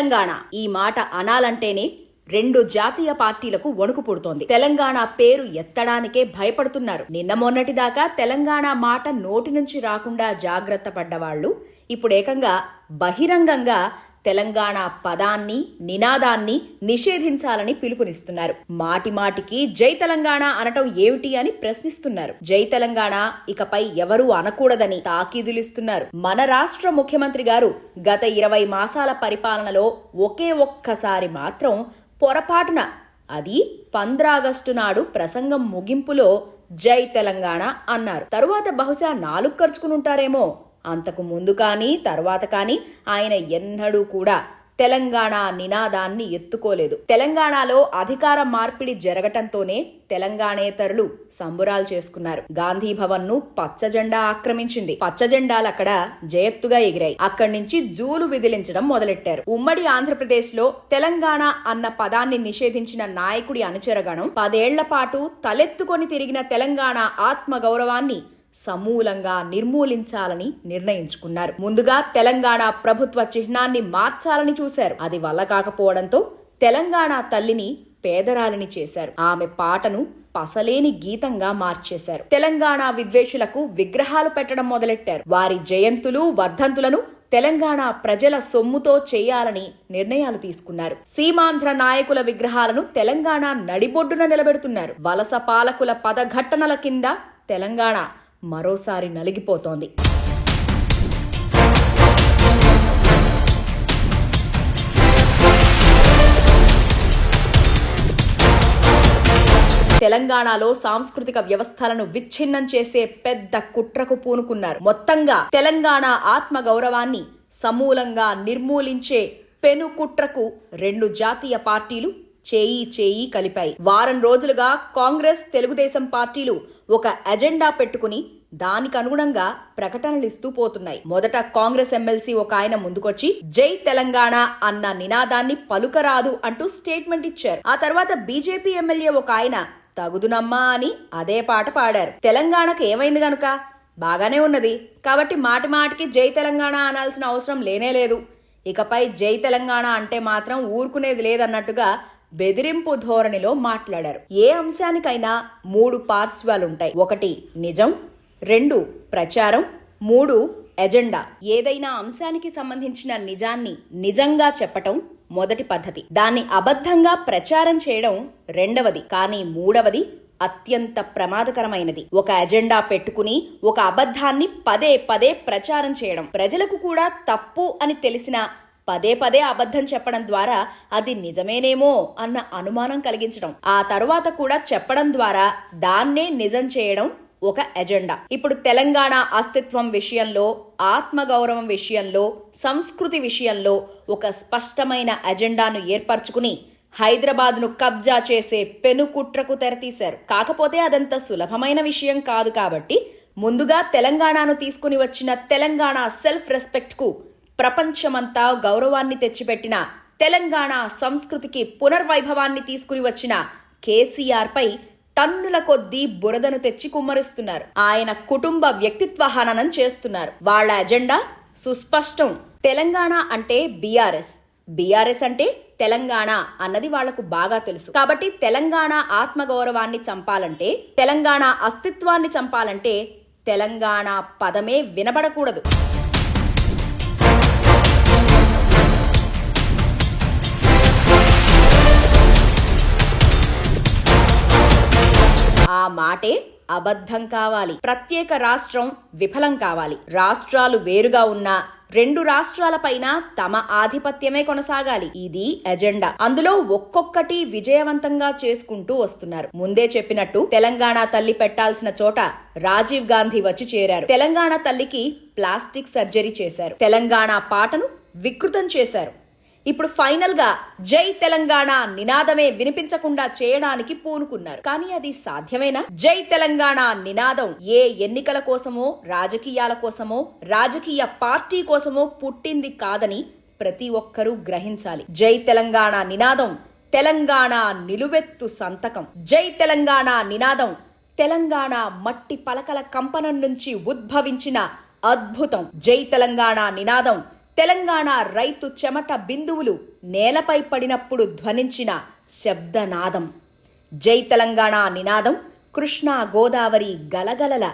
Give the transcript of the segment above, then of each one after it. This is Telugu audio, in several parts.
తెలంగాణ. ఈ మాట అనాలంటేనే రెండు జాతీయ పార్టీలకు వణుకు పుడుతోంది. తెలంగాణ పేరు ఎత్తడానికే భయపడుతున్నారు. నిన్న మొన్నటిదాకా తెలంగాణ మాట నోటి నుంచి రాకుండా జాగ్రత్త పడ్డవాళ్ళు ఇప్పుడు ఏకంగా బహిరంగంగా తెలంగాణ పదాన్ని నినాదాన్ని నిషేధించాలని పిలుపునిస్తున్నారు. మాటి మాటికి జై తెలంగాణ అనటం ఏమిటి అని ప్రశ్నిస్తున్నారు. జై తెలంగాణ ఇకపై ఎవరూ అనకూడదని తాకీదులిస్తున్నారు. మన రాష్ట్ర ముఖ్యమంత్రి గారు గత ఇరవై మాసాల పరిపాలనలో ఒకే ఒక్కసారి మాత్రం పొరపాటున అది పంద్రాగస్టు నాడు ప్రసంగం ముగింపులో జై తెలంగాణ అన్నారు. తరువాత బహుశా నాలుగు ఖర్చుకుని ఉంటారేమో అంతకు ముందు కానీ తర్వాత కానీ ఆయన ఎన్నడూ కూడా తెలంగాణ నినాదాన్ని ఎత్తుకోలేదు. తెలంగాణలో అధికార మార్పిడి జరగటంతోనే తెలంగాణేతరులు సంబురాలు చేసుకున్నారు. గాంధీ భవన్ను పచ్చ జెండా ఆక్రమించింది. పచ్చజెండాలు అక్కడ జయత్తుగా ఎగిరాయి. అక్కడి నుంచి జూలు విదిలించడం మొదలెట్టారు. ఉమ్మడి ఆంధ్రప్రదేశ్లో తెలంగాణ అన్న పదాన్ని నిషేధించిన నాయకుడి అనుచరగణం పదేళ్ళ పాటు తలెత్తుకొని తిరిగిన తెలంగాణ ఆత్మ గౌరవాన్ని సమూలంగా నిర్మూలించాలని నిర్ణయించుకున్నారు. ముందుగా తెలంగాణ ప్రభుత్వ చిహ్నాన్ని మార్చాలని చూశారు. అది వల్ల కాకపోవడంతో తెలంగాణ తల్లిని పేదరాలిని చేశారు. ఆమె పాటను పసలేని గీతంగా మార్చేశారు. తెలంగాణ విద్వేషులకు విగ్రహాలు పెట్టడం మొదలెట్టారు. వారి జయంతులు వర్ధంతులను తెలంగాణ ప్రజల సొమ్ముతో చేయాలని నిర్ణయాలు తీసుకున్నారు. సీమాంధ్ర నాయకుల విగ్రహాలను తెలంగాణ నడిబొడ్డున నిలబెడుతున్నారు. వలస పాలకుల పదఘట్టనల కింద తెలంగాణ మరోసారి నలిగిపోతోంది. తెలంగాణలో సాంస్కృతిక వ్యవస్థలను విచ్ఛిన్నం చేసే పెద్ద కుట్రకు పూనుకున్నారు. మొత్తంగా తెలంగాణ ఆత్మ గౌరవాన్ని సమూలంగా నిర్మూలించే పెను కుట్రకు రెండు జాతీయ పార్టీలు చేయి చేయి కలిపాయి. వారం రోజులుగా కాంగ్రెస్ తెలుగుదేశం పార్టీలు ఒక ఎజెండా పెట్టుకుని దానికి అనుగుణంగా ప్రకటనలు ఇస్తూ పోతున్నాయి. మొదట కాంగ్రెస్ ఎమ్మెల్సీ ఒక ఆయన ముందుకొచ్చి జై తెలంగాణ అన్న నినాదాన్ని పలుకరాదు అంటూ స్టేట్మెంట్ ఇచ్చారు. ఆ తర్వాత బీజేపీ ఎమ్మెల్యే ఒక ఆయన తగుదునమ్మా అని అదే పాట పాడారు. తెలంగాణకు ఏమైంది గనుక? బాగానే ఉన్నది. కాబట్టి మాటి మాటికి జై తెలంగాణ అనాల్సిన అవసరం లేనే లేదు. ఇకపై జై తెలంగాణ అంటే మాత్రం ఊరుకునేది లేదన్నట్టుగా బెదిరింపు ధోరణిలో మాట్లాడారు. ఏ అంశానికైనా మూడు పార్శ్వాలుంటాయి. ఒకటి నిజం. రెండు ప్రచారం. మూడు ఎజెండా. ఏదైనా అంశానికి సంబంధించిన నిజాన్ని నిజంగా చెప్పటం మొదటి పద్ధతి. దాన్ని అబద్ధంగా ప్రచారం చేయడం రెండవది. కానీ మూడవది అత్యంత ప్రమాదకరమైనది. ఒక ఎజెండా పెట్టుకుని ఒక అబద్ధాన్ని పదే పదే ప్రచారం చేయడం. ప్రజలకు కూడా తప్పు అని తెలిసిన పదే పదే అబద్ధం చెప్పడం ద్వారా అది నిజమేనేమో అన్న అనుమానం కలిగించడం. ఆ తరువాత కూడా చెప్పడం ద్వారా దాన్నే నిజం చేయడం ఒక ఎజెండా. ఇప్పుడు తెలంగాణ అస్తిత్వం విషయంలో ఆత్మగౌరవం విషయంలో సంస్కృతి విషయంలో ఒక స్పష్టమైన ఎజెండాను ఏర్పరచుకుని హైదరాబాద్ను కబ్జా చేసే పెనుకుట్రకు తెరతీశారు. కాకపోతే అదంత సులభమైన విషయం కాదు కాబట్టి ముందుగా తెలంగాణను తీసుకుని వచ్చిన తెలంగాణ సెల్ఫ్ రెస్పెక్ట్కు ప్రపంచమంతా గౌరవాన్ని తెచ్చిపెట్టిన తెలంగాణ సంస్కృతికి పునర్వైభవాన్ని తీసుకుని వచ్చిన కేసీఆర్ పై టన్నుల కొద్దీ బురదను తెచ్చి కుమ్మరిస్తున్నారు. ఆయన కుటుంబ వ్యక్తిత్వ హననం చేస్తున్నారు. వాళ్ళ అజెండా సుస్పష్టం. తెలంగాణ అంటే బీఆర్ఎస్. బీఆర్ఎస్ అంటే తెలంగాణ అన్నది వాళ్ళకు బాగా తెలుసు. కాబట్టి తెలంగాణ ఆత్మగౌరవాన్ని చంపాలంటే తెలంగాణ అస్తిత్వాన్ని చంపాలంటే తెలంగాణ పదమే వినబడకూడదు. మాటే అబద్ధం కావాలి. ప్రత్యేక రాష్ట్రం విఫలం కావాలి. రాష్ట్రాలు వేరుగా ఉన్నా రెండు రాష్ట్రాలపైన తమ ఆధిపత్యమే కొనసాగాలి. ఇది ఎజెండా. అందులో ఒక్కొక్కటి విజయవంతంగా చేసుకుంటూ వస్తున్నారు. ముందే చెప్పినట్టు తెలంగాణ తల్లి పెట్టాల్సిన చోట రాజీవ్ గాంధీ వచ్చి చేరారు. తెలంగాణ తల్లికి ప్లాస్టిక్ సర్జరీ చేశారు. తెలంగాణ పాటను వికృతం చేశారు. ఇప్పుడు ఫైనల్గా జై తెలంగాణ నినాదమే వినిపించకుండా చేయడానికి పూనుకున్నారు. కానీ అది సాధ్యమేనా? జై తెలంగాణ నినాదం ఏ ఎన్నికల కోసమో రాజకీయాల కోసమో రాజకీయ పార్టీ కోసమో పుట్టింది కాదని ప్రతి ఒక్కరూ గ్రహించాలి. జై తెలంగాణ నినాదం తెలంగాణ నిలువెత్తు సంతకం. జై తెలంగాణ నినాదం తెలంగాణ మట్టి పలకల కంపనం నుంచి ఉద్భవించిన అద్భుతం. జై తెలంగాణ నినాదం తెలంగాణ రైతు చెమట బిందువులు నేలపై పడినప్పుడు ధ్వనించిన శబ్దనాదం. జై తెలంగాణ నినాదం కృష్ణా గోదావరి గలగలల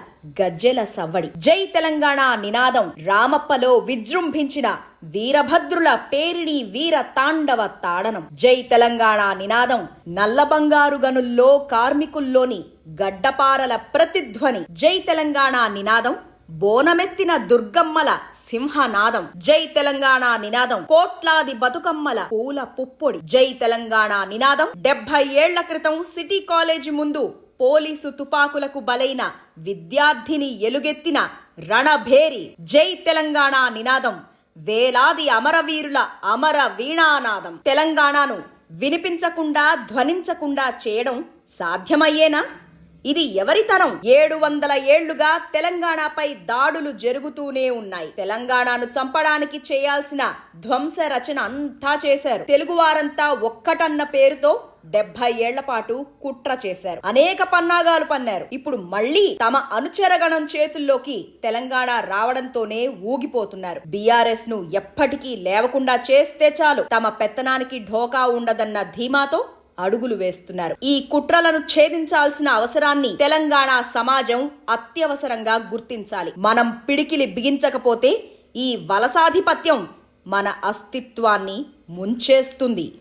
గజ్జెల సవ్వడి. జై తెలంగాణ నినాదం రామప్పలో విజృంభించిన వీరభద్రుల పేరిణి వీర తాండవ తాడనం. జై తెలంగాణ నినాదం నల్ల బంగారు గనుల్లో కార్మికుల్లోని గడ్డపారల ప్రతిధ్వని. జై తెలంగాణ నినాదం బోనమెత్తిన దుర్గమ్మల సింహనాదం. జై తెలంగాణ నినాదం. కోట్లాది బతుకమ్మల పూల పుప్పొడి. జై తెలంగాణ నినాదం. డెబ్బై ఏళ్ళ క్రితం సిటీ కాలేజీ ముందు పోలీసు తుపాకులకు బలైన విద్యార్థిని ఎలుగెత్తిన రణభేరి. జై తెలంగాణ నినాదం. వేలాది అమరవీరుల అమర వీణానాదం. తెలంగాణను వినిపించకుండా ధ్వనించకుండా చేయడం సాధ్యమయ్యేనా? ఇది ఎవరి తరం? ఏడు వందల ఏళ్ళుగా తెలంగాణపై దాడులు జరుగుతూనే ఉన్నాయి. తెలంగాణను చంపడానికి చేయాల్సిన ధ్వంస రచన అంతా చేశారు. తెలుగువారంతా ఒక్కటన్న పేరుతో డెబ్బై ఏళ్ళ పాటు కుట్ర చేశారు. అనేక పన్నాగాలు పన్నారు. ఇప్పుడు మళ్ళీ తమ అనుచరగణం చేతుల్లోకి తెలంగాణ రావడంతోనే ఊగిపోతున్నారు. బీఆర్ఎస్ను ఎప్పటికీ లేవకుండా చేస్తే చాలు. తమ పెత్తనానికి ఢోకా ఉండదన్న ధీమాతో అడుగులు వేస్తున్నారు. ఈ కుట్రలను ఛేదించాల్సిన అవసరాన్ని తెలంగాణ సమాజం అత్యవసరంగా గుర్తించాలి. మనం పిడికిలి బిగించకపోతే ఈ వలసాధిపత్యం మన అస్తిత్వాన్ని ముంచేస్తుంది.